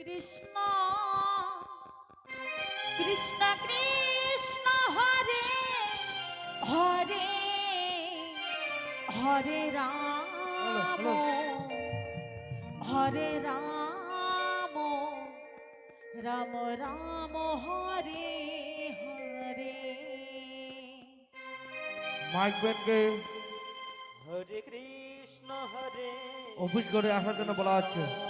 Krishna Krishna Krishna Hare Hare Hare Ram Hare Ram Ram Ram Hare Hare. Mike ব্যান্ডকে Hare Krishna Hare. Office করে আসার জন্য বলা হচ্ছে।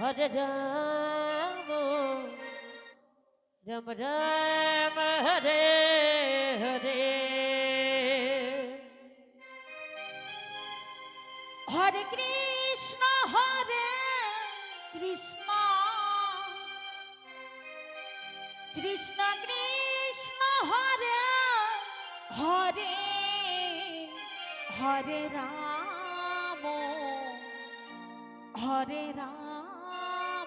হরে রাম রাম রাম হরে হরে হরে কৃষ্ণ হরে কৃষ্ণ কৃষ্ণ কৃষ্ণ হরে হরে হরে রাম হরে রাম